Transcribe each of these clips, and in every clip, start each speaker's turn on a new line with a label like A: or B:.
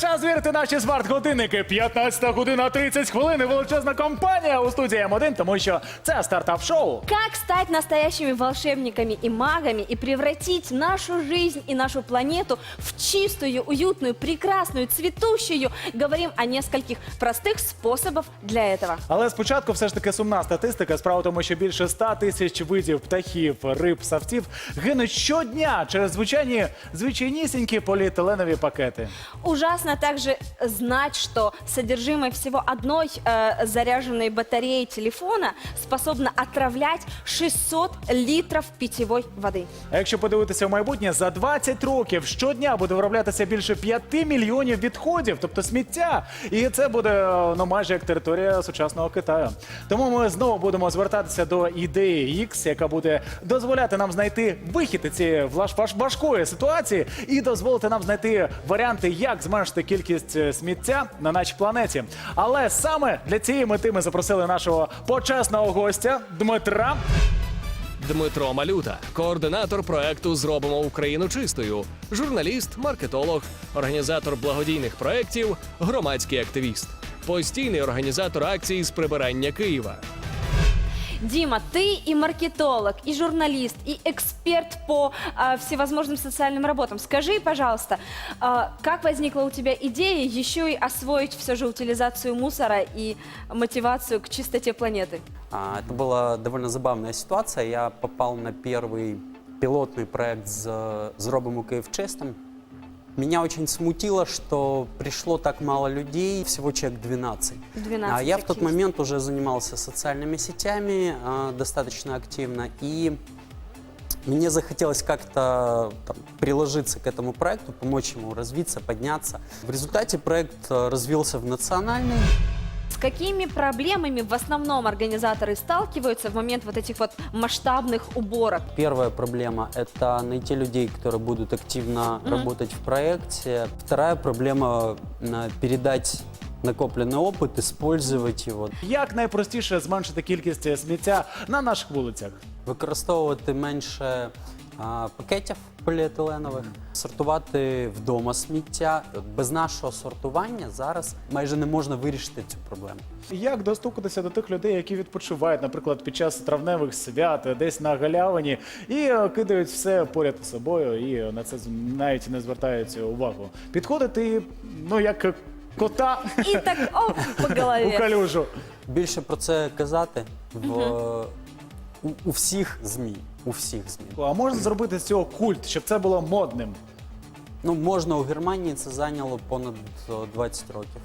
A: час звірити наші смарт-годинники. 15 година 30 хвилин. і Величезна компанія у студії М1, тому що це стартап-шоу.
B: Как стать настоящими волшебниками и магами и превратить нашу жизнь и нашу планету в чистую, уютную, прекрасную, цветущую? Говорим о нескольких простых способов для этого.
A: Але спочатку все ж таки сумна статистика. Справа в тому, що більше 100 тисяч видів птахів, риб, савців гинуть щодня через звичайні звичайнісінькі поліетиленові пакети.
B: Ужасно также знать, что содержимое всего одной э, заряженной батареи телефона способно отравлять 600 литров питьевой воды.
A: А якщо подивитися в майбутнє, за 20 років щодня буде вироблятися більше 5 мільйонів відходів, тобто сміття. І це буде е, ну майже як територія сучасного Китаю. Тому ми знову будемо звертатися до ідеї X, яка буде дозволяти нам знайти вихід із цієї важкої ситуації і дозволити нам знайти варіанти, як зменшити кількість е, сміття на нашій планеті. Але саме для цієї мети ми запросили нашого почесного гостя Дмитра.
C: Дмитро Малюта, координатор проекту Зробимо Україну чистою, журналіст, маркетолог, організатор благодійних проєктів, громадський активіст, постійний організатор акцій з прибирання Києва.
B: Дима, ты и маркетолог, и журналист, и эксперт по а, всевозможным социальным работам. Скажи, пожалуйста, а, как возникла у тебя идея еще и освоить все же утилизацию мусора и мотивацию к чистоте планеты?
D: А, Это была довольно забавная ситуация. Я попал на первый пилотный проект с «Зробимо Киев чистым». Меня очень смутило, что пришло так мало людей, всего человек 12.
B: 12
D: А я в тот
B: активистов.
D: момент уже занимался социальными сетями а, достаточно активно, и мне захотелось как-то там, приложиться к этому проекту, помочь ему развиться, подняться. В результате проект а, развился в национальный.
B: С какими проблемами в основном организаторы сталкиваются в момент вот этих вот масштабных уборок?
D: Первая проблема – это найти людей, которые будут активно работать в проекте. Вторая проблема э, – передать накопленный опыт, использовать его,
A: Як найпростіше зменшити кількість е, сміття на наших вулицях?
D: використовувати менше а, пакетів поліетиленових, сортувати вдома сміття. От Без нашого сортування зараз майже не можна вирішити цю проблему.
A: Як достукатися до тих людей, які відпочивають, наприклад, під час травневих свят, е, десь на галявині, і е, кидають все поряд з собою, і е, на це з- навіть не звертають увагу. Підходити, ну як е, кота
B: И так, о, по
A: у калюжу.
D: Більше про це казати в, у, у всіх ЗМІ. У всіх ЗМІ.
A: А можна зробити з цього культ, щоб це було модним.
D: Ну, можна у Германії це зайняло понад о, 20 років.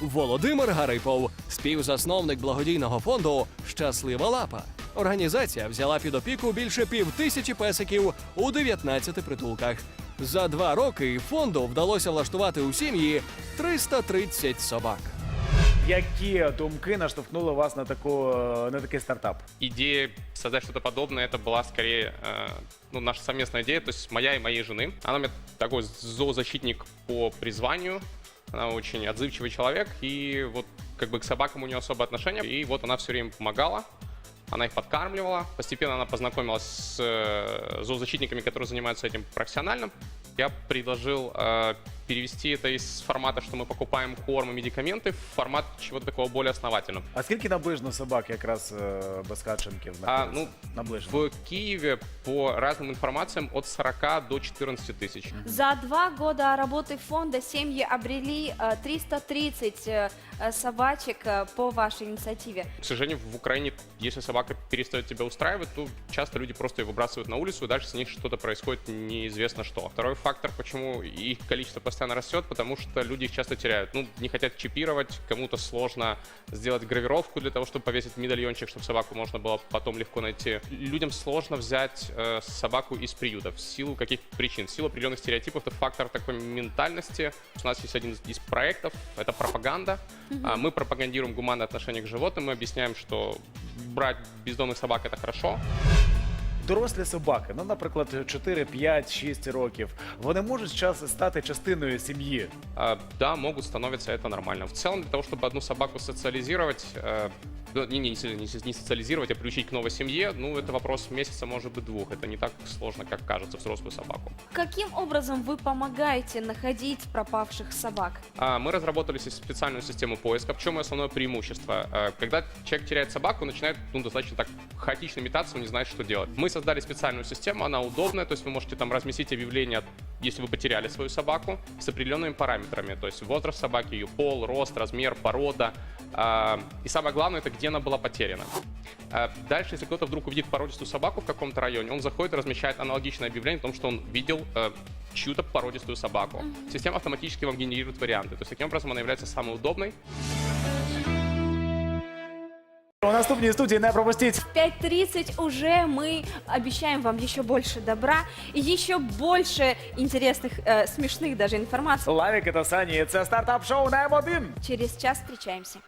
C: Володимир Гарипов, співзасновник благодійного фонду Щаслива лапа. Організація взяла під опіку більше півтисячі песиків у 19 притулках. За два роки фонду вдалося влаштувати у сім'ї 330 собак.
A: Які думки наштовхнули вас на таку на такий стартап?
E: идея создать что-то подобное, это была скорее э, ну, наша совместная идея, то есть моя и моей жены. Она у меня такой зоозащитник по призванию, она очень отзывчивый человек, и вот как бы к собакам у нее особое отношение, и вот она все время помогала, она их подкармливала. Постепенно она познакомилась с э, зоозащитниками, которые занимаются этим профессионально. Я предложил э, перевести это из формата, что мы покупаем корм и медикаменты, в формат чего-то такого более основательного.
A: А скільки наближено собак якраз е, без хатченків?
E: А, ну,
A: наближено.
E: В Киеве по разным информациям от 40 до 14 тысяч.
B: За два года работы фонда семьи обрели э, 330 э, э, собачек э, по вашей инициативе.
E: К сожалению, в Украине, если собака перестает тебя устраивать, то часто люди просто ее выбрасывают на улицу, и дальше с ней что-то происходит неизвестно что. Второй фактор, почему их количество постоянно растет, потому что люди их часто теряют. Ну, не хотят чипировать, кому-то сложно сделать гравировку для того, чтобы повесить медальончик, чтобы собаку можно было потом легко найти. Людям сложно взять э, собаку из приюта в силу каких причин. В силу определенных стереотипов это фактор такой ментальности. У нас есть один из- проектов, это пропаганда. А, Мы пропагандируем гуманное отношение к животным, мы объясняем, что брать бездомных собак это хорошо.
A: Дорослі собаки, ну, наприклад, 4, 5, 6 років, вони можуть час стати частиною сім'ї.
E: А, Да, могут становиться это нормально. В целом, для того, чтобы одну собаку социализировать, э, Ну, Не, не, не, не социализировать, а приучить к новой семье, ну, это вопрос месяца, может быть, двух. Это не так сложно, как кажется, взрослую собаку.
B: Каким образом вы помогаете находить пропавших собак?
E: А, Мы разработали специальную систему поиска. В чем ее основное преимущество? А, Когда человек теряет собаку, начинает ну, достаточно так хаотично метаться, он не знает, что делать. Мы создали специальную систему, она удобная, то есть вы можете там разместить объявление, если вы потеряли свою собаку, с определенными параметрами, то есть возраст собаки, ее пол, рост, размер, порода. А, И самое главное, это где она была потеряна. А, Дальше, если кто-то вдруг увидит породистую собаку в каком-то районе, он заходит и размещает аналогичное объявление о том, что он видел э, чью-то породистую собаку. Система автоматически вам генерирует варианты. То есть таким образом она является самой удобной.
A: У наступній студії не пропустіть.
B: 5.30 уже мы обещаем вам еще больше добра и еще больше интересных, э, смешных даже информаций.
A: Лавіки та Сані. Це стартап-шоу на М1.
B: Через час встречаемся.